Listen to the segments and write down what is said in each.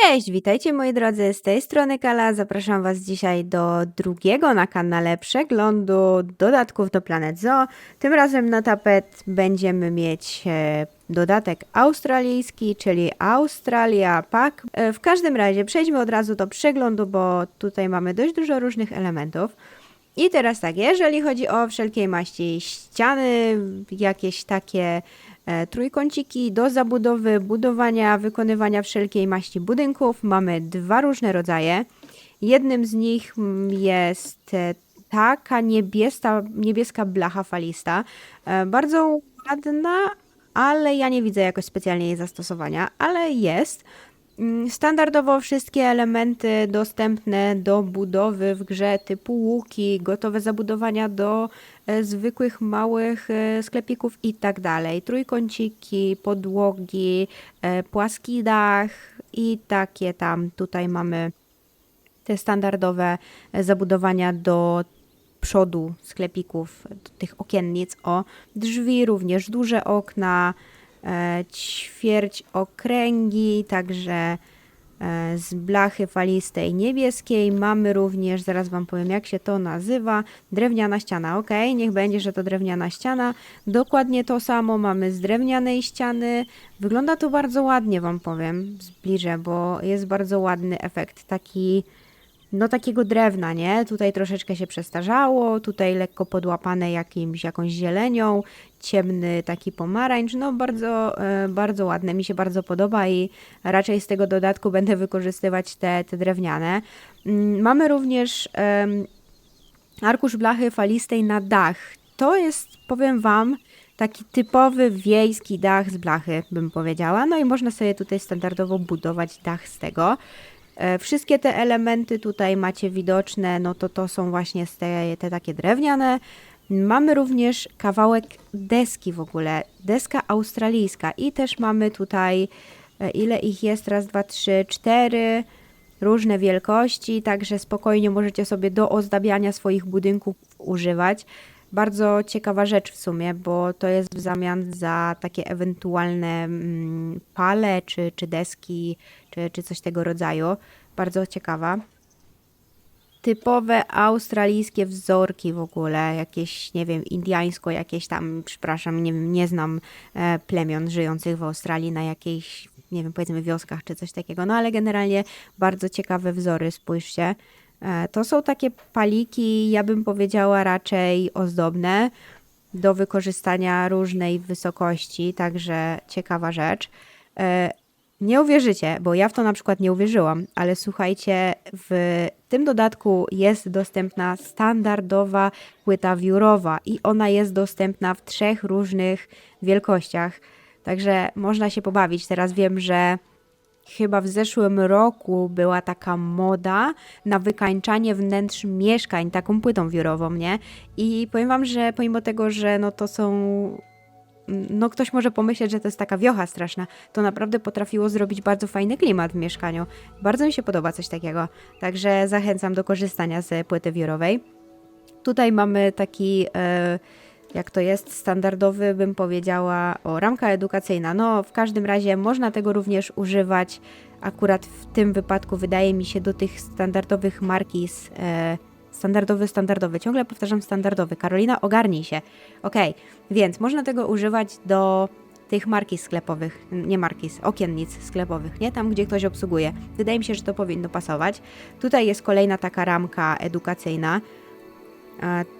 Cześć, witajcie moi drodzy, z tej strony Kala. Zapraszam Was dzisiaj do drugiego na kanale przeglądu dodatków do Planet Zoo. Tym razem na tapet będziemy mieć e, dodatek australijski, czyli Australia Pack. E, w każdym razie przejdźmy od razu do przeglądu, bo tutaj mamy dość dużo różnych elementów. I teraz tak, jeżeli chodzi o wszelkiej maści ściany, jakieś takie trójkąciki do zabudowy, budowania, wykonywania wszelkiej maści budynków, mamy dwa różne rodzaje. Jednym z nich mm, jest e, taka niebieska, niebieska blacha falista. E, bardzo ładna, ale ja nie widzę jakoś specjalnie jej zastosowania, ale jest. Mm, Standardowo wszystkie elementy dostępne do budowy w grze typu łuki, gotowe zabudowania do e, zwykłych małych e, sklepików i tak dalej. Trójkąciki, podłogi, e, płaski dach i takie tam. Tutaj mamy te standardowe zabudowania do przodu sklepików, tych okiennic. O, drzwi również duże okna, ćwierć okręgi, także e, z blachy falistej niebieskiej. Mamy również, zaraz Wam powiem jak się to nazywa, drewniana ściana. Ok, niech będzie, że to drewniana ściana. Dokładnie to samo mamy z drewnianej ściany. Wygląda to bardzo ładnie, Wam powiem, zbliżę, bo jest bardzo ładny efekt, taki no takiego drewna, nie? Tutaj troszeczkę się przestarzało, tutaj lekko podłapane jakimś, jakąś zielenią, ciemny taki pomarańcz, no bardzo, e, bardzo ładne, mi się bardzo podoba i raczej z tego dodatku będę wykorzystywać te, te drewniane. Mm, Mamy również arkusz blachy falistej na dach. To jest, powiem Wam, taki typowy wiejski dach z blachy, bym powiedziała. No i można sobie tutaj standardowo budować dach z tego. E, Wszystkie te elementy tutaj macie widoczne, no to to są właśnie te, te takie drewniane. Mamy również kawałek deski w ogóle, deska australijska i też mamy tutaj, e, ile ich jest, raz, dwa, trzy, cztery, różne wielkości, także spokojnie możecie sobie do ozdabiania swoich budynków używać. Bardzo ciekawa rzecz w sumie, bo to jest w zamian za takie ewentualne mm, pale czy, czy deski, czy, czy coś tego rodzaju. Bardzo ciekawa. Typowe australijskie wzorki w ogóle, jakieś, nie wiem, indiańsko, jakieś tam, przepraszam, nie, nie znam e, plemion żyjących w Australii na jakiejś, nie wiem, powiedzmy wioskach czy coś takiego, no ale generalnie bardzo ciekawe wzory, spójrzcie. E, to są takie paliki, ja bym powiedziała raczej ozdobne, do wykorzystania różnej wysokości, także ciekawa rzecz. E, nie uwierzycie, bo ja w to na przykład nie uwierzyłam, ale słuchajcie, w tym dodatku jest dostępna standardowa płyta wiórowa i ona jest dostępna w trzech różnych wielkościach. Także można się pobawić. Teraz wiem, że chyba w zeszłym roku była taka moda na wykańczanie wnętrz mieszkań taką płytą wiórową, nie? I powiem wam, że pomimo tego, że no to są no ktoś może pomyśleć, że to jest taka wiocha straszna, to naprawdę potrafiło zrobić bardzo fajny klimat w mieszkaniu. Bardzo mi się podoba coś takiego, także zachęcam do korzystania z płyty wiórowej. Tutaj mamy taki, e, jak to jest, standardowy, bym powiedziała, o ramka edukacyjna. No, w każdym razie można tego również używać. Akurat w tym wypadku wydaje mi się do tych standardowych markis. E, standardowy, standardowy. Ciągle powtarzam standardowy. Karolina, ogarnij się. Okej, więc można tego używać do tych markis sklepowych, nie markis, okiennic sklepowych, nie? Tam, gdzie ktoś obsługuje. Wydaje mi się, że to powinno pasować. Tutaj jest kolejna taka ramka edukacyjna.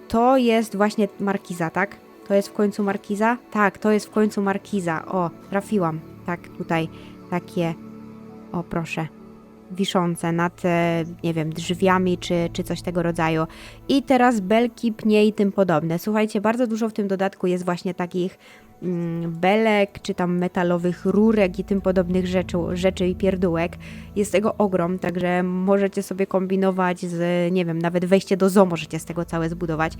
To jest właśnie markiza, tak? To jest w końcu markiza? Tak, to jest w końcu markiza. O, trafiłam. Tak, tutaj takie, o proszę, wiszące nad, e, nie wiem, drzwiami czy, czy coś tego rodzaju. I teraz belki, pnie i tym podobne. Słuchajcie, bardzo dużo w tym dodatku jest właśnie takich belek, czy tam metalowych rurek i tym podobnych rzeczy, rzeczy i pierdółek. Jest tego ogrom, także możecie sobie kombinować z, nie wiem, nawet wejście do zoo możecie z tego całe zbudować.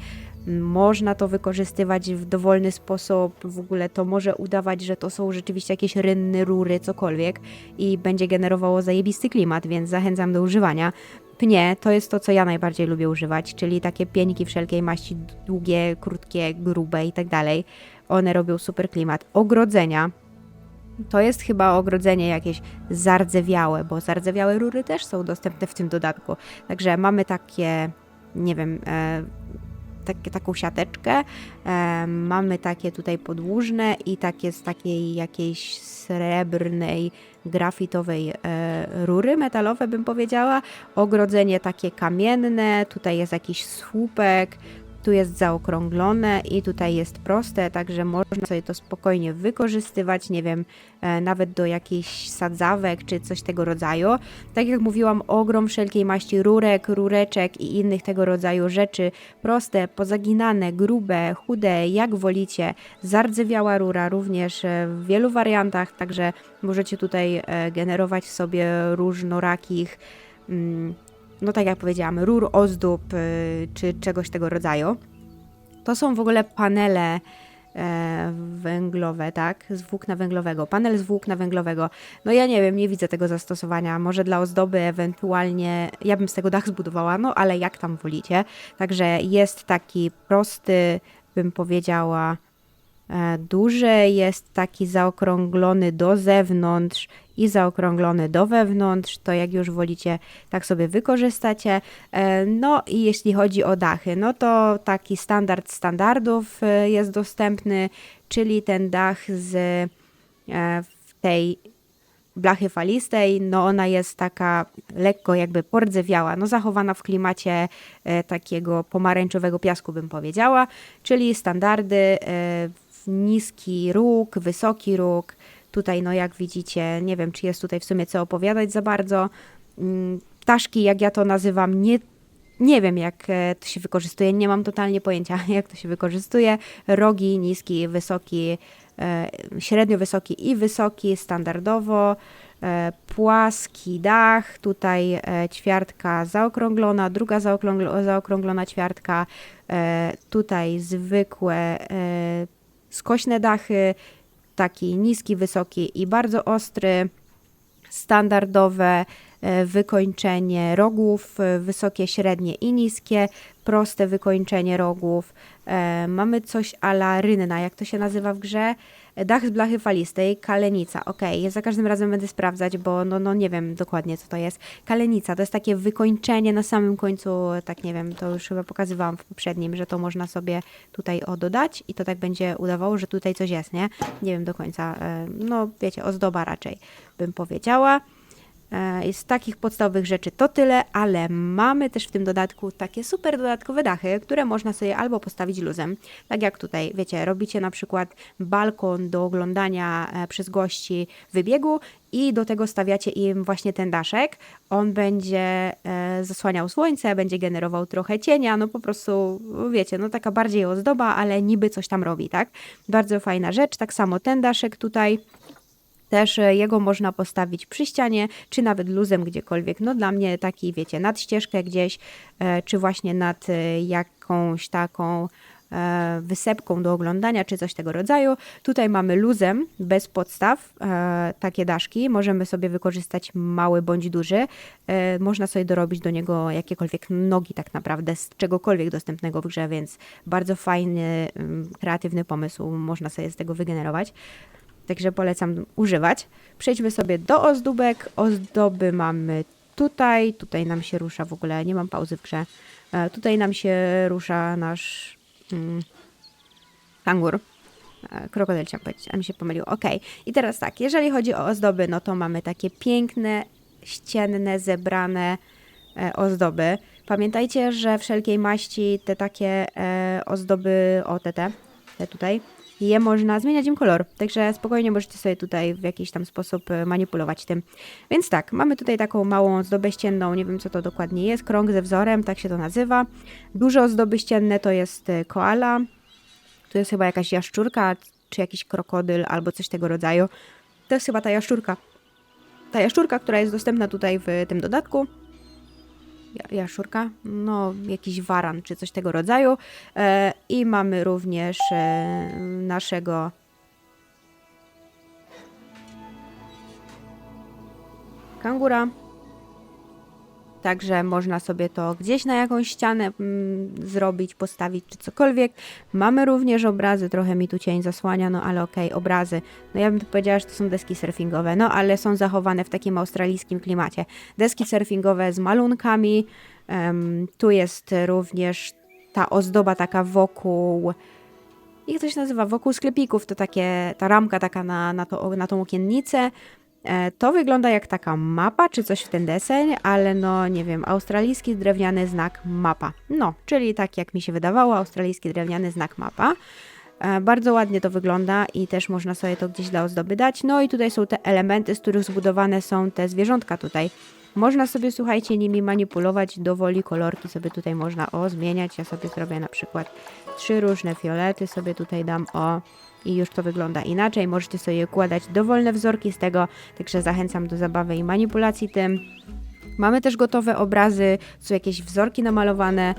Można to wykorzystywać w dowolny sposób, w ogóle to może udawać, że to są rzeczywiście jakieś rynny, rury, cokolwiek i będzie generowało zajebisty klimat, więc zachęcam do używania. Pnie to jest to, co ja najbardziej lubię używać, czyli takie pieńki wszelkiej maści, długie, krótkie, grube i tak dalej. One robią super klimat. Ogrodzenia. To jest chyba ogrodzenie jakieś zardzewiałe, bo zardzewiałe rury też są dostępne w tym dodatku. Także mamy takie, nie wiem, e, takie, taką siateczkę, e, mamy takie tutaj podłużne i takie z takiej jakiejś srebrnej, grafitowej e, rury metalowe bym powiedziała. Ogrodzenie takie kamienne, tutaj jest jakiś słupek, tu jest zaokrąglone i tutaj jest proste, także można sobie to spokojnie wykorzystywać, nie wiem, e, nawet do jakichś sadzawek czy coś tego rodzaju. Tak jak mówiłam, ogrom wszelkiej maści rurek, rureczek i innych tego rodzaju rzeczy, proste, pozaginane, grube, chude, jak wolicie. Zardzewiała rura również e, w wielu wariantach, także możecie tutaj e, generować sobie różnorakich mm, no tak jak powiedziałam, rur, ozdób y, czy czegoś tego rodzaju. To są w ogóle panele e, węglowe, tak? Z włókna węglowego. Panel z włókna węglowego. No ja nie wiem, nie widzę tego zastosowania. Może dla ozdoby ewentualnie, ja bym z tego dach zbudowała, no ale jak tam wolicie. Także jest taki prosty, bym powiedziała, E, duży, jest taki zaokrąglony do zewnątrz i zaokrąglony do wewnątrz, to jak już wolicie, tak sobie wykorzystacie. E, no i jeśli chodzi o dachy, no to taki standard standardów e, jest dostępny, czyli ten dach z tej blachy falistej, no ona jest taka lekko jakby pordzewiała, no zachowana w klimacie takiego pomarańczowego piasku bym powiedziała, czyli standardy niski róg, wysoki róg. Tutaj, no jak widzicie, nie wiem, czy jest tutaj w sumie co opowiadać za bardzo. Mm, ptaszki, jak ja to nazywam, nie, nie wiem jak e, to się wykorzystuje, nie mam totalnie pojęcia jak to się wykorzystuje. Rogi, niski, wysoki, e, średnio wysoki i wysoki, standardowo. E, płaski dach, tutaj ćwiartka zaokrąglona, druga zaokrąglona ćwiartka, tutaj zwykłe skośne dachy, taki niski, wysoki i bardzo ostry, standardowe wykończenie rogów, e, wysokie, średnie i niskie, proste wykończenie rogów. E, mamy coś ala rynna, jak to się nazywa w grze. Dach z blachy falistej, kalenica. Ok, ja za każdym razem będę sprawdzać, bo no, no nie wiem dokładnie co to jest. Kalenica to jest takie wykończenie na samym końcu, tak nie wiem, to już chyba pokazywałam w poprzednim, że to można sobie tutaj dodać i to tak będzie udawało, że tutaj coś jest, nie? Nie wiem do końca, e, no wiecie, ozdoba raczej bym powiedziała. E, z takich podstawowych rzeczy to tyle, ale mamy też w tym dodatku takie super dodatkowe dachy, które można sobie albo postawić luzem, tak jak tutaj, wiecie, robicie na przykład balkon do oglądania e, przez gości wybiegu i do tego stawiacie im właśnie ten daszek. On będzie e, zasłaniał słońce, będzie generował trochę cienia, no po prostu, wiecie, no taka bardziej ozdoba, ale niby coś tam robi, tak? Bardzo fajna rzecz. Tak samo ten daszek tutaj też e, jego można postawić przy ścianie, czy nawet luzem gdziekolwiek. No dla mnie taki, wiecie, nad ścieżkę gdzieś, e, czy właśnie nad e, jakąś taką wysepką do oglądania, czy coś tego rodzaju. Tutaj mamy luzem, bez podstaw, takie daszki. Możemy sobie wykorzystać mały bądź duży. Można sobie dorobić do niego jakiekolwiek nogi tak naprawdę, z czegokolwiek dostępnego w grze, więc bardzo fajny, mm, kreatywny pomysł można sobie z tego wygenerować. Także polecam używać. Przejdźmy sobie do ozdóbek. Ozdoby mamy tutaj. Tutaj nam się rusza w ogóle, nie mam pauzy w grze. E, tutaj nam się rusza nasz mm, kangur. E, krokodyl chciałam powiedzieć, a mi się pomyliło. Ok. I teraz tak, jeżeli chodzi o ozdoby, no to mamy takie piękne, ścienne, zebrane e, ozdoby. Pamiętajcie, że wszelkiej maści te takie ozdoby, o te, te, te tutaj, je można zmieniać im kolor. Także spokojnie możecie sobie tutaj w jakiś tam sposób e, manipulować tym. Więc tak, mamy tutaj taką małą ozdobę ścienną, nie wiem co to dokładnie jest, krąg ze wzorem, tak się to nazywa. Duże ozdoby ścienne to jest e, koala, to jest chyba jakaś jaszczurka, czy jakiś krokodyl, albo coś tego rodzaju. To jest chyba ta jaszczurka. Ta jaszczurka, która jest dostępna tutaj w tym dodatku jaszczurka, no jakiś waran czy coś tego rodzaju. E, I mamy również e, naszego kangura. Także można sobie to gdzieś na jakąś ścianę mm, zrobić, postawić czy cokolwiek. Mamy również obrazy, trochę mi tu cień zasłania, no ale okej, obrazy. No ja bym powiedziała, że to są deski surfingowe, no ale są zachowane w takim australijskim klimacie. Deski surfingowe z malunkami. em, tu jest również ta ozdoba taka wokół jak to się nazywa, wokół sklepików, to takie, ta ramka taka na, na, to, na tą okiennicę. E, To wygląda jak taka mapa, czy coś w ten deseń, ale no nie wiem, australijski drewniany znak mapa. No, czyli tak jak mi się wydawało, australijski drewniany znak mapa. E, Bardzo ładnie to wygląda i też można sobie to gdzieś dla ozdoby dać. No i tutaj są te elementy, z których zbudowane są te zwierzątka tutaj. Można sobie, słuchajcie, nimi manipulować dowoli, kolorki sobie tutaj można o zmieniać. Ja sobie zrobię na przykład trzy różne fiolety, sobie tutaj dam o i już to wygląda inaczej. Możecie sobie układać dowolne wzorki z tego, także zachęcam do zabawy i manipulacji tym. Mamy też gotowe obrazy, są jakieś wzorki namalowane.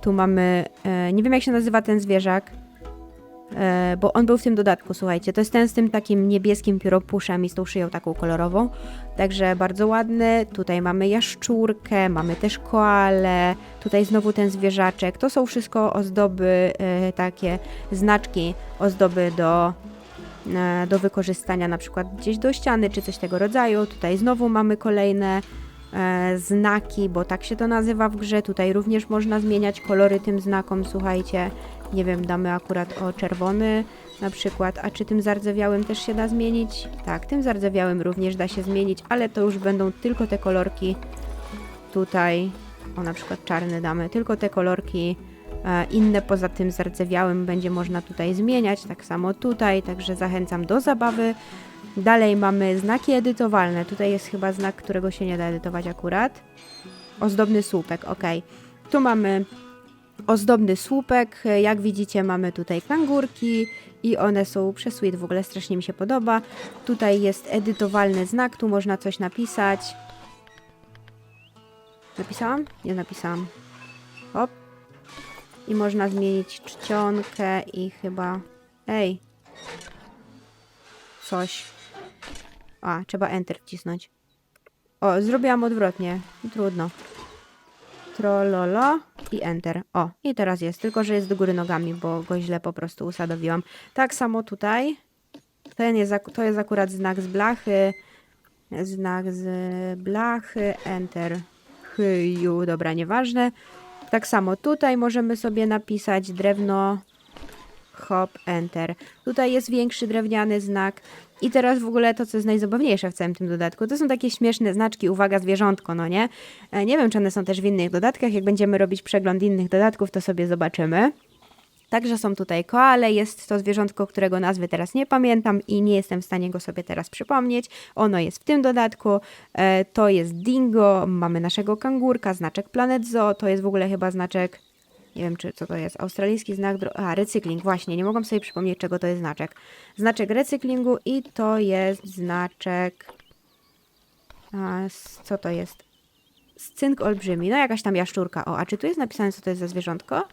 Tu mamy, e, nie wiem jak się nazywa ten zwierzak, bo on był w tym dodatku, słuchajcie. To jest ten z tym takim niebieskim pióropuszem i z tą szyją taką kolorową. Także bardzo ładny. Tutaj mamy jaszczurkę, mamy też koalę. Tutaj znowu ten zwierzaczek. To są wszystko ozdoby, e, takie znaczki, ozdoby do, e, do wykorzystania na przykład gdzieś do ściany czy coś tego rodzaju. Tutaj znowu mamy kolejne e, znaki, bo tak się to nazywa w grze. Tutaj również można zmieniać kolory tym znakom, słuchajcie. Nie wiem, damy akurat o czerwony na przykład, a czy tym zardzewiałym też się da zmienić? Tak, tym zardzewiałym również da się zmienić, ale to już będą tylko te kolorki tutaj, o na przykład czarny damy, tylko te kolorki e, inne poza tym zardzewiałym będzie można tutaj zmieniać, tak samo tutaj, także zachęcam do zabawy. Dalej mamy znaki edytowalne, tutaj jest chyba znak, którego się nie da edytować akurat. Ozdobny słupek, ok. Tu mamy ozdobny słupek. Jak widzicie, mamy tutaj kangurki i one są przesweet, w ogóle strasznie mi się podoba. Tutaj jest edytowalny znak, tu można coś napisać. Napisałam? Nie napisałam. Hop. I można zmienić czcionkę i chyba... Ej. Coś. A, trzeba Enter wcisnąć. O, zrobiłam odwrotnie. Trudno. Trollolo i Enter. O, i teraz jest, tylko że jest do góry nogami, bo go źle po prostu usadowiłam. Tak samo tutaj. Ten jest, to jest akurat znak z blachy. Znak z blachy. Enter. Hyju, dobra, nieważne. Tak samo tutaj możemy sobie napisać drewno. Hop, enter. Tutaj jest większy drewniany znak. I teraz w ogóle to, co jest najzabawniejsze w całym tym dodatku, to są takie śmieszne znaczki, uwaga, zwierzątko, no nie? E, Nie wiem, czy one są też w innych dodatkach. Jak będziemy robić przegląd innych dodatków, to sobie zobaczymy. Także są tutaj koale, jest to zwierzątko, którego nazwy teraz nie pamiętam i nie jestem w stanie go sobie teraz przypomnieć. Ono jest w tym dodatku. E, to jest dingo, mamy naszego kangurka, znaczek Planet Zoo, to jest w ogóle chyba znaczek, nie wiem czy co to jest, australijski znak, a recykling, właśnie, nie mogłam sobie przypomnieć czego to jest znaczek. Znaczek recyklingu i to jest znaczek, a, co to jest? Cynk olbrzymi, no jakaś tam jaszczurka, o, a czy tu jest napisane co to jest za zwierzątko?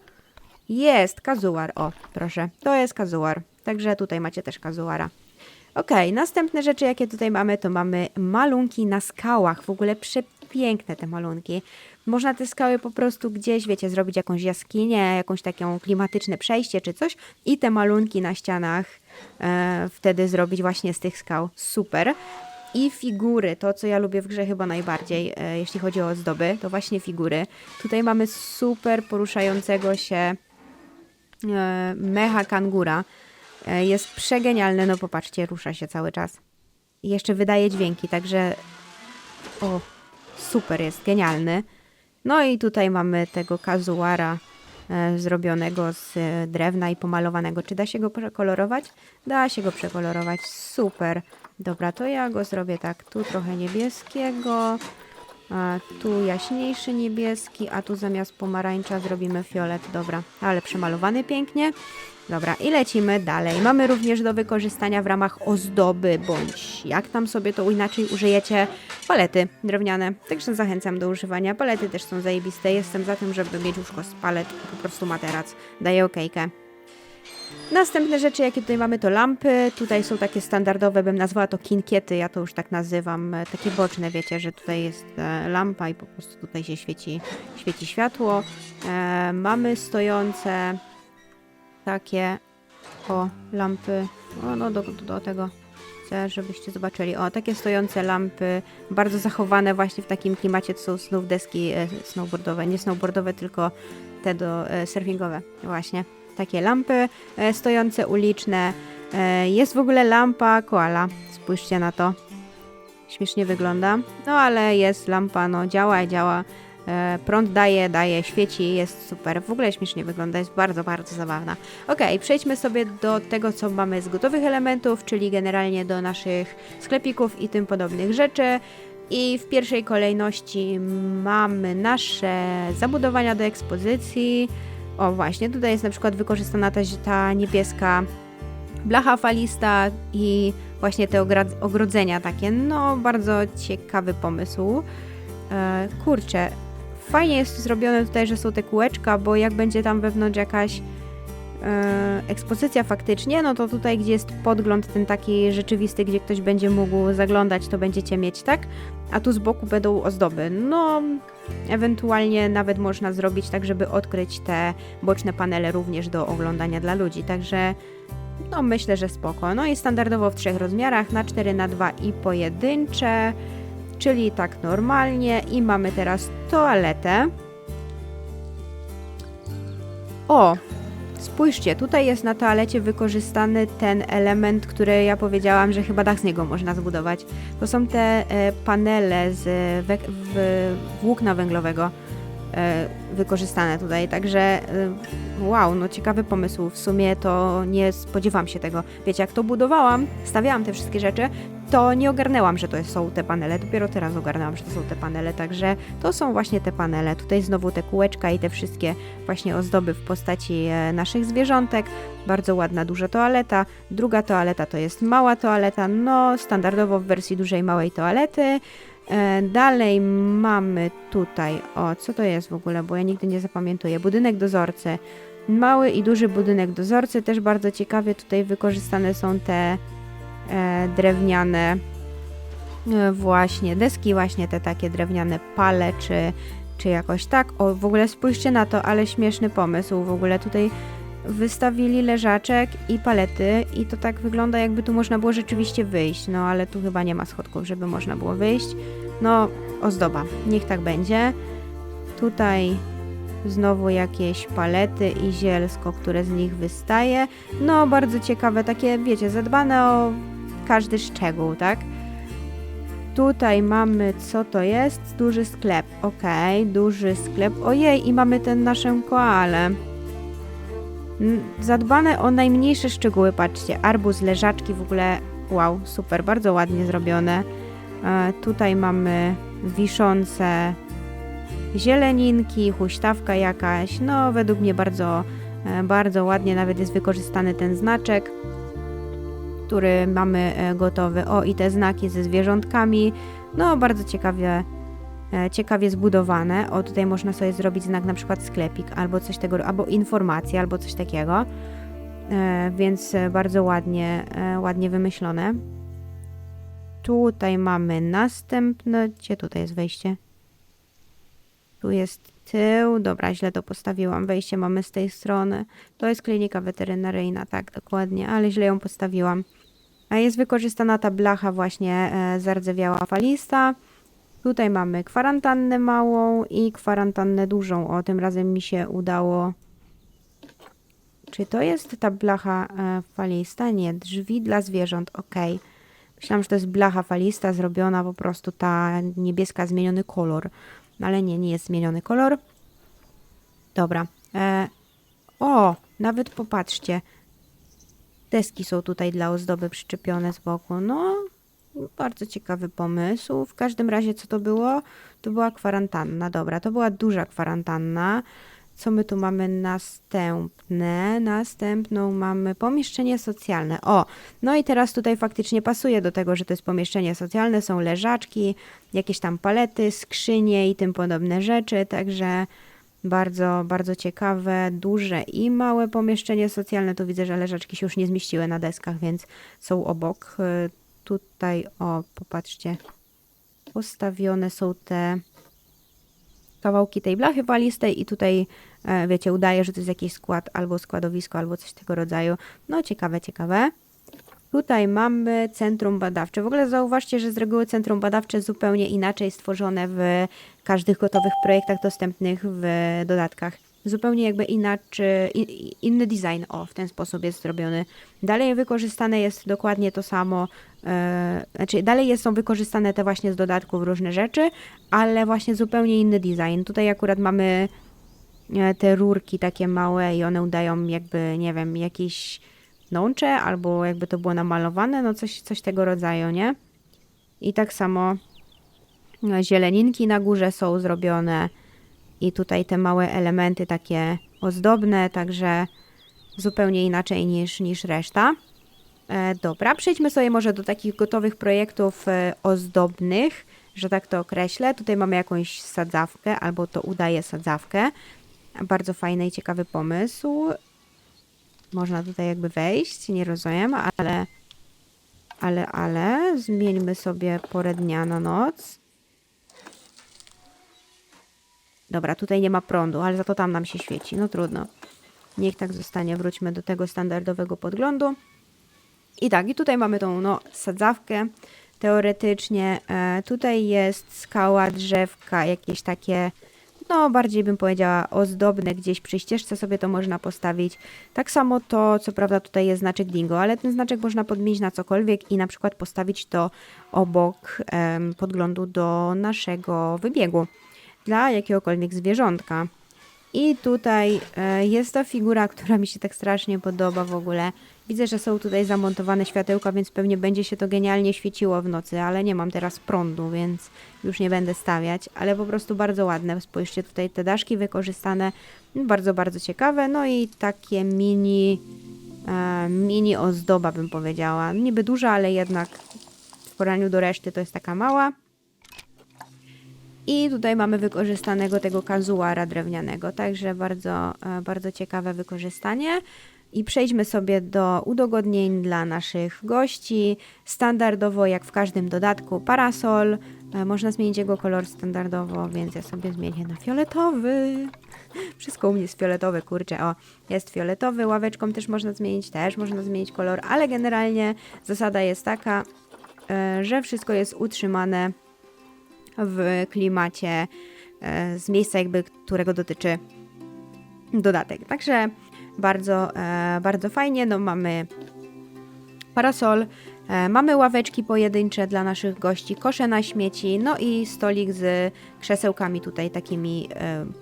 Jest, kazuar. O, proszę, to jest kazuar. Także tutaj macie też kazuara. Okej, następne rzeczy, jakie tutaj mamy, to mamy malunki na skałach. W ogóle przepiękne te malunki. Można te skały po prostu gdzieś, wiecie, zrobić jakąś jaskinię, jakąś taką klimatyczne przejście czy coś i te malunki na ścianach e, wtedy zrobić właśnie z tych skał. Super. I figury, to co ja lubię w grze chyba najbardziej, e, jeśli chodzi o ozdoby, to właśnie figury. Tutaj mamy super poruszającego się e, mecha kangura. E, Jest przegenialny, no popatrzcie, rusza się cały czas. I jeszcze wydaje dźwięki, także o, super jest, genialny. No i tutaj mamy tego kazuara e, zrobionego z e, drewna i pomalowanego. Czy da się go przekolorować? Da się go przekolorować, super. Dobra, to ja go zrobię tak, tu trochę niebieskiego, tu jaśniejszy niebieski, a tu zamiast pomarańcza zrobimy fiolet. Dobra, ale przemalowany pięknie. Dobra, i lecimy dalej. Mamy również do wykorzystania w ramach ozdoby, bądź jak tam sobie to inaczej użyjecie, palety drewniane. Także zachęcam do używania. Palety też są zajebiste. Jestem za tym, żeby mieć łóżko z palet, po prostu materac. Daję okejkę. Następne rzeczy, jakie tutaj mamy, to lampy. Tutaj są takie standardowe, bym nazwała to kinkiety, ja to już tak nazywam. Takie boczne, wiecie, że tutaj jest e, lampa i po prostu tutaj się świeci, świeci światło. E, mamy stojące takie o lampy. O, no do, do tego chcę, żebyście zobaczyli. O, takie stojące lampy, bardzo zachowane właśnie w takim klimacie, to są znów deski e, snowboardowe. Nie snowboardowe, tylko te do e, surfingowe. Właśnie. Takie lampy e, stojące uliczne. Jest w ogóle lampa koala. Spójrzcie na to. Śmiesznie wygląda. No ale jest lampa, no działa i działa. E, prąd daje, daje, świeci, jest super. W ogóle śmiesznie wygląda, jest bardzo, bardzo zabawna. Ok, przejdźmy sobie do tego, co mamy z gotowych elementów, czyli generalnie do naszych sklepików i tym podobnych rzeczy. I w pierwszej kolejności mamy nasze zabudowania do ekspozycji. O, właśnie, tutaj jest na przykład wykorzystana też ta niebieska blacha falista i właśnie te ogrodzenia takie. No, bardzo ciekawy pomysł. E, kurczę, fajnie jest zrobione tutaj, że są te kółeczka, bo jak będzie tam wewnątrz jakaś e, ekspozycja faktycznie, no to tutaj, gdzie jest podgląd ten taki rzeczywisty, gdzie ktoś będzie mógł zaglądać, to będziecie mieć, tak? A tu z boku będą ozdoby. No, ewentualnie nawet można zrobić tak, żeby odkryć te boczne panele również do oglądania dla ludzi, także no myślę, że spoko. No i standardowo w trzech rozmiarach, na 4 na 2 i pojedyncze, czyli tak normalnie i mamy teraz toaletę. O, spójrzcie, tutaj jest na toalecie wykorzystany ten element, który ja powiedziałam, że chyba dach z niego można zbudować. To są te e, panele z włókna węglowego wykorzystane tutaj, także e, wow, no ciekawy pomysł. W sumie to nie spodziewam się tego. Wiecie, jak to budowałam, stawiałam te wszystkie rzeczy, to nie ogarnęłam, że to są te panele. Dopiero teraz ogarnęłam, że to są te panele, także to są właśnie te panele. Tutaj znowu te kółeczka i te wszystkie właśnie ozdoby w postaci e, naszych zwierzątek. Bardzo ładna, duża toaleta. Druga toaleta to jest mała toaleta, no standardowo w wersji dużej, małej toalety. E, Dalej mamy tutaj, o co to jest w ogóle, bo ja nigdy nie zapamiętuję. Budynek dozorcy. Mały i duży budynek dozorcy, też bardzo ciekawie tutaj wykorzystane są te e, drewniane e, właśnie deski, właśnie te takie drewniane pale, czy, czy jakoś tak. O, w ogóle spójrzcie na to, ale śmieszny pomysł. W ogóle tutaj wystawili leżaczek i palety i to tak wygląda jakby tu można było rzeczywiście wyjść, no ale tu chyba nie ma schodków, żeby można było wyjść. No, ozdoba, niech tak będzie. Tutaj znowu jakieś palety i zielsko, które z nich wystaje. No, bardzo ciekawe, takie, wiecie, zadbane o każdy szczegół, tak? Tutaj mamy, co to jest? Duży sklep, okej, duży sklep. Ojej, i mamy ten naszą koalę. Zadbane o najmniejsze szczegóły, patrzcie, arbuz, leżaczki, w ogóle, wow, super, bardzo ładnie zrobione. Tutaj mamy wiszące zieleninki, huśtawka jakaś, no według mnie bardzo, e, bardzo ładnie nawet jest wykorzystany ten znaczek, który mamy e, gotowy. O, i te znaki ze zwierzątkami, no bardzo ciekawie, e, ciekawie zbudowane. O, tutaj można sobie zrobić znak na przykład sklepik, albo coś tego, albo informacje, albo coś takiego. Więc bardzo ładnie, ładnie wymyślone. Tutaj mamy następne. Gdzie tutaj jest wejście? Tu jest tył. Dobra, źle to postawiłam. Wejście mamy z tej strony. To jest klinika weterynaryjna, tak, dokładnie, ale źle ją postawiłam. A jest wykorzystana ta blacha właśnie e, zardzewiała falista. Tutaj mamy kwarantannę małą i kwarantannę dużą. O, tym razem mi się udało. Czy to jest ta blacha e, falista? Nie, drzwi dla zwierząt, okej. Myślałam, że to jest blacha falista zrobiona po prostu ta niebieska, zmieniony kolor. No ale nie, nie jest zmieniony kolor. Dobra. E, o, nawet popatrzcie. Deski są tutaj dla ozdoby przyczepione z boku. No, bardzo ciekawy pomysł. W każdym razie, co to było? To była kwarantanna. Dobra, to była duża kwarantanna. Co my tu mamy następne? Następną mamy pomieszczenie socjalne. O, no i teraz tutaj faktycznie pasuje do tego, że to jest pomieszczenie socjalne. Są leżaczki, jakieś tam palety, skrzynie i tym podobne rzeczy. Także Bardzo, bardzo ciekawe, duże i małe pomieszczenie socjalne. Tu widzę, że leżaczki się już nie zmieściły na deskach, więc są obok. Y, Tutaj, o, popatrzcie, postawione są te kawałki tej blachy walistej i tutaj, e, wiecie, udaje, że to jest jakiś skład albo składowisko, albo coś tego rodzaju. No, ciekawe, ciekawe. Tutaj mamy centrum badawcze. W ogóle zauważcie, że z reguły centrum badawcze zupełnie inaczej stworzone w każdych gotowych projektach dostępnych w dodatkach. Zupełnie jakby inaczej, inny design, o, w ten sposób jest zrobiony. Dalej wykorzystane jest dokładnie to samo, e, znaczy dalej są wykorzystane te właśnie z dodatków różne rzeczy, ale właśnie zupełnie inny design. Tutaj akurat mamy e, te rurki takie małe i one udają jakby, nie wiem, jakieś nącze, albo jakby to było namalowane, no coś, coś tego rodzaju, nie? I tak samo e, zieleninki na górze są zrobione i tutaj te małe elementy takie ozdobne, także zupełnie inaczej niż, niż reszta. E, dobra, przejdźmy sobie może do takich gotowych projektów e, ozdobnych, że tak to określę. Tutaj mamy jakąś sadzawkę, albo to udaje sadzawkę. Bardzo fajny i ciekawy pomysł. Można tutaj jakby wejść, nie rozumiem, ale, ale, ale, zmieńmy sobie porę dnia na noc. Dobra, tutaj nie ma prądu, ale za to tam nam się świeci. No trudno. Niech tak zostanie. Wróćmy do tego standardowego podglądu. I tak, i tutaj mamy tą no, sadzawkę. Teoretycznie e, tutaj jest skała, drzewka, jakieś takie, no bardziej bym powiedziała ozdobne, gdzieś przy ścieżce sobie to można postawić. Tak samo to, co prawda tutaj jest znaczek dingo, ale ten znaczek można podmienić na cokolwiek i na przykład postawić to obok em, podglądu do naszego wybiegu dla jakiegokolwiek zwierzątka. I tutaj e, jest to figura, która mi się tak strasznie podoba w ogóle. Widzę, że są tutaj zamontowane światełka, więc pewnie będzie się to genialnie świeciło w nocy, ale nie mam teraz prądu, więc już nie będę stawiać, ale po prostu bardzo ładne. Spójrzcie tutaj te daszki wykorzystane, bardzo, bardzo ciekawe. No i takie mini, e, mini ozdoba bym powiedziała. Niby duża, ale jednak w porównaniu do reszty to jest taka mała. I tutaj mamy wykorzystanego tego kazuara drewnianego, także bardzo, e, bardzo ciekawe wykorzystanie. I przejdźmy sobie do udogodnień dla naszych gości. Standardowo, jak w każdym dodatku, parasol. E, Można zmienić jego kolor standardowo, więc ja sobie zmienię na fioletowy. Wszystko u mnie jest fioletowe, kurczę. O, jest fioletowy. Ławeczką też można zmienić, też można zmienić kolor, ale generalnie zasada jest taka, e, że wszystko jest utrzymane w klimacie e, z miejsca, jakby którego dotyczy dodatek. Także bardzo, e, bardzo fajnie. No, mamy parasol, e, mamy ławeczki pojedyncze dla naszych gości, kosze na śmieci, no i stolik z krzesełkami tutaj, takimi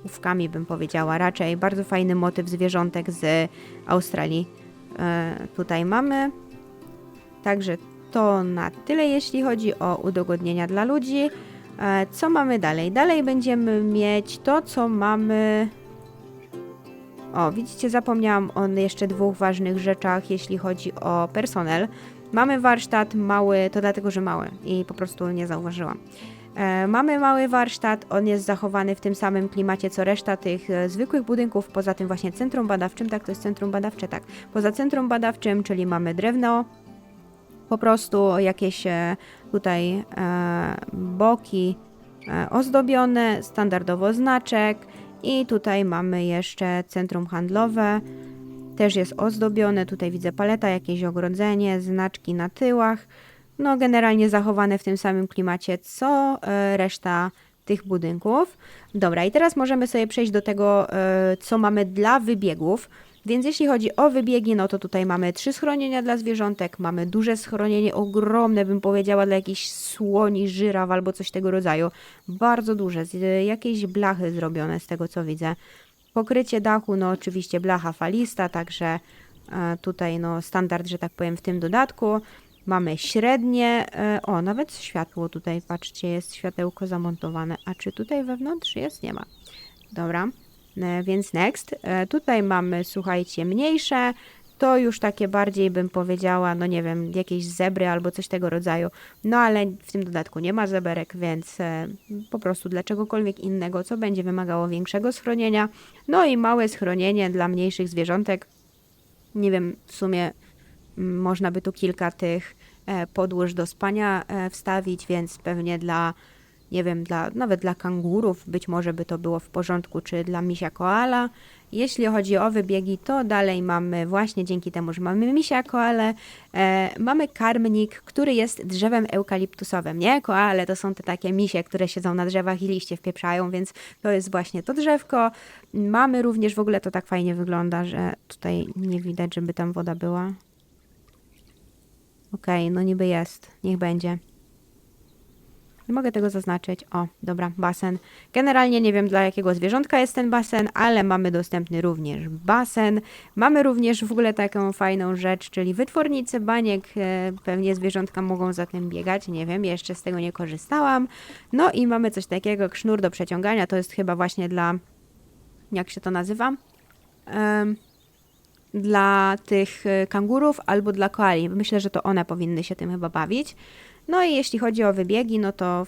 łówkami bym powiedziała. Raczej bardzo fajny motyw zwierzątek z Australii tutaj mamy. Także to na tyle, jeśli chodzi o udogodnienia dla ludzi. E, Co mamy dalej? Dalej będziemy mieć to, co mamy. O, widzicie, zapomniałam o jeszcze dwóch ważnych rzeczach, jeśli chodzi o personel. Mamy warsztat mały, to dlatego, że mały i po prostu nie zauważyłam. E, mamy mały warsztat, on jest zachowany w tym samym klimacie co reszta tych e, zwykłych budynków, poza tym właśnie centrum badawczym, tak, to jest centrum badawcze, tak. Poza centrum badawczym, czyli mamy drewno, po prostu jakieś e, tutaj e, boki e, ozdobione, standardowo znaczek i tutaj mamy jeszcze centrum handlowe, też jest ozdobione, tutaj widzę paleta, jakieś ogrodzenie, znaczki na tyłach, no generalnie zachowane w tym samym klimacie co reszta tych budynków. Dobra, i teraz możemy sobie przejść do tego, co mamy dla wybiegów. Więc jeśli chodzi o wybiegi, no to tutaj mamy trzy schronienia dla zwierzątek, mamy duże schronienie, ogromne bym powiedziała, dla jakichś słoni, żyraf albo coś tego rodzaju. Bardzo duże, z y, jakiejś blachy zrobione z tego co widzę. Pokrycie dachu, no oczywiście blacha falista, także e, tutaj no standard, że tak powiem, w tym dodatku. Mamy średnie, e, o nawet światło tutaj, patrzcie, jest światełko zamontowane. A czy tutaj wewnątrz jest? Nie ma. Dobra, e, więc next. E, Tutaj mamy, słuchajcie, mniejsze, to już takie bardziej bym powiedziała, no nie wiem, jakieś zebry albo coś tego rodzaju. No ale w tym dodatku nie ma zeberek, więc e, po prostu dla czegokolwiek innego, co będzie wymagało większego schronienia. No i małe schronienie dla mniejszych zwierzątek. Nie wiem, w sumie mm, można by tu kilka tych e, podłóż do spania e, wstawić, więc pewnie dla, nie wiem, dla, nawet dla kangurów być może by to było w porządku, czy dla misia koala. Jeśli chodzi o wybiegi, to dalej mamy właśnie dzięki temu, że mamy misia koale, e, mamy karmnik, który jest drzewem eukaliptusowym, nie? Koale to są te takie misie, które siedzą na drzewach i liście wpieprzają, więc to jest właśnie to drzewko. Mamy również, w ogóle to tak fajnie wygląda, że tutaj nie widać, żeby tam woda była. Okej, no niby jest, niech będzie. Nie mogę tego zaznaczyć. O, dobra, basen. Generalnie nie wiem dla jakiego zwierzątka jest ten basen, ale mamy dostępny również basen. Mamy również w ogóle taką fajną rzecz, czyli wytwornicę baniek. E, Pewnie zwierzątka mogą za tym biegać, nie wiem, jeszcze z tego nie korzystałam. No i mamy coś takiego, sznur do przeciągania. To jest chyba właśnie dla, jak się to nazywa? Em, dla tych e, kangurów albo dla koali. Myślę, że to one powinny się tym chyba bawić. No i jeśli chodzi o wybiegi, no to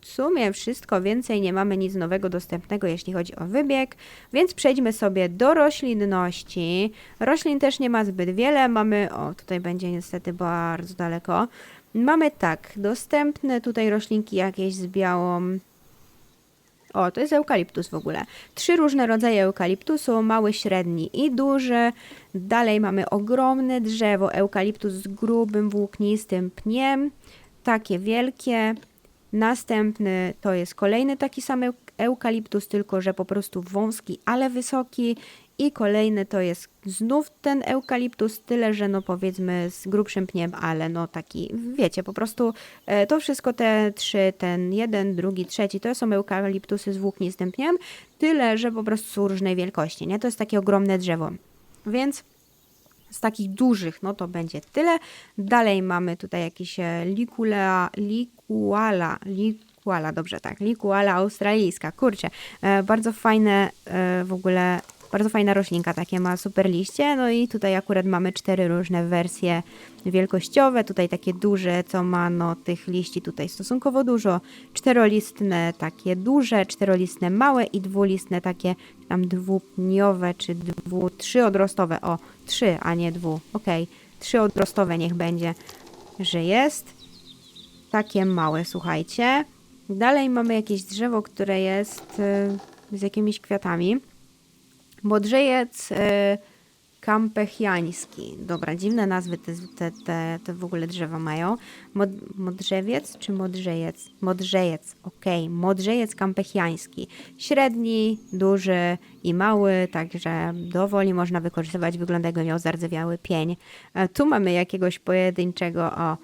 w sumie wszystko więcej nie mamy nic nowego dostępnego, jeśli chodzi o wybieg, więc przejdźmy sobie do roślinności. Roślin też nie ma zbyt wiele, mamy, o tutaj będzie niestety bardzo daleko. Mamy tak, dostępne tutaj roślinki jakieś z białą o, to jest eukaliptus w ogóle. Trzy różne rodzaje eukaliptusu, mały, średni i duży. Dalej mamy ogromne drzewo, eukaliptus z grubym, włóknistym pniem, takie wielkie. Następny to jest kolejny taki sam euk- eukaliptus, tylko że po prostu wąski, ale wysoki. I kolejny to jest znów ten eukaliptus, tyle że no powiedzmy z grubszym pniem, ale no taki, wiecie, po prostu e, to wszystko te trzy, ten jeden, drugi, trzeci, to są eukaliptusy z włóknistym pniem, tyle że po prostu są różnej wielkości, nie? To jest takie ogromne drzewo. Więc z takich dużych, no to będzie tyle. Dalej mamy tutaj jakieś e, likulea, likuala, likuala, dobrze tak, likuala australijska, kurczę, e, bardzo fajne e, w ogóle, bardzo fajna roślinka, takie ma super liście, no i tutaj akurat mamy cztery różne wersje wielkościowe, tutaj takie duże, co ma no tych liści tutaj stosunkowo dużo, czterolistne takie duże, czterolistne małe i dwulistne takie tam dwupniowe, czy dwu, trzy odrostowe, o, trzy, a nie dwu, okej, trzy odrostowe niech będzie, że jest, takie małe, słuchajcie. Dalej mamy jakieś drzewo, które jest y, z jakimiś kwiatami. Modrzejec y, kampechiański. Dobra, dziwne nazwy te, te, te, te w ogóle drzewa mają. Mod, modrzewiec czy modrzejec? Modrzejec, okej. Modrzejec kampechiański. Średni, duży i mały, także dowoli można wykorzystywać. Wygląda jakby miał zardzewiały pień. E, tu mamy jakiegoś pojedynczego, o,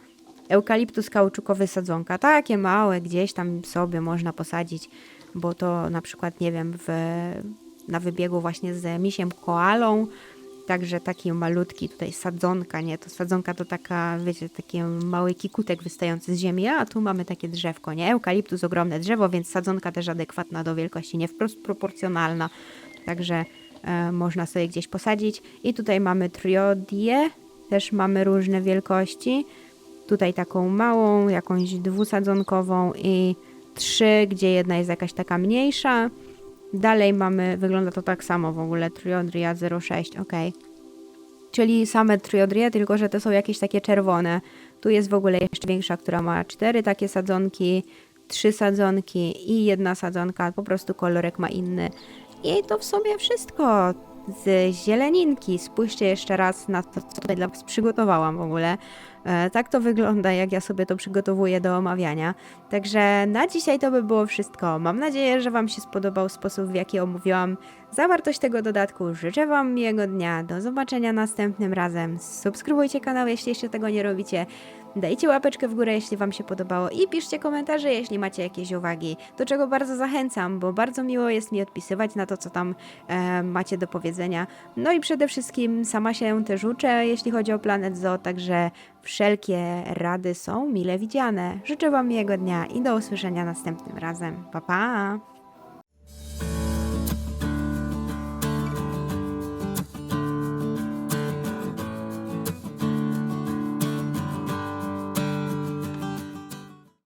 eukaliptus kauczukowy sadzonka. Takie małe, gdzieś tam sobie można posadzić, bo to na przykład, nie wiem, w, na wybiegu właśnie z misiem koalą, Także taki malutki tutaj sadzonka, nie? To sadzonka to taka, wiecie, taki mały kikutek wystający z ziemi, a tu mamy takie drzewko, nie? Eukaliptus, ogromne drzewo, więc sadzonka też adekwatna do wielkości, nie wprost proporcjonalna. Także e, można sobie gdzieś posadzić. I tutaj mamy triodię, też mamy różne wielkości. Tutaj taką małą, jakąś dwusadzonkową i trzy, gdzie jedna jest jakaś taka mniejsza. Dalej mamy, wygląda to tak samo w ogóle, Triodria 06, ok. Czyli same Triodrie, tylko że to są jakieś takie czerwone. Tu jest w ogóle jeszcze większa, która ma cztery takie sadzonki, trzy sadzonki i jedna sadzonka, po prostu kolorek ma inny. I to w sumie wszystko z zieleninki. Spójrzcie jeszcze raz na to, co tutaj dla Was przygotowałam w ogóle. E, tak to wygląda, jak ja sobie to przygotowuję do omawiania. Także na dzisiaj to by było wszystko. Mam nadzieję, że Wam się spodobał sposób, w jaki omówiłam zawartość tego dodatku. Życzę Wam miłego dnia. Do zobaczenia następnym razem. Subskrybujcie kanał, jeśli jeszcze tego nie robicie. Dajcie łapeczkę w górę, jeśli Wam się podobało i piszcie komentarze, jeśli macie jakieś uwagi, do czego bardzo zachęcam, bo bardzo miło jest mi odpisywać na to, co tam e, macie do powiedzenia. No i przede wszystkim sama się też uczę, jeśli chodzi o Planet Zoo, także wszelkie rady są mile widziane. Życzę Wam miłego dnia i do usłyszenia następnym razem. Pa, pa!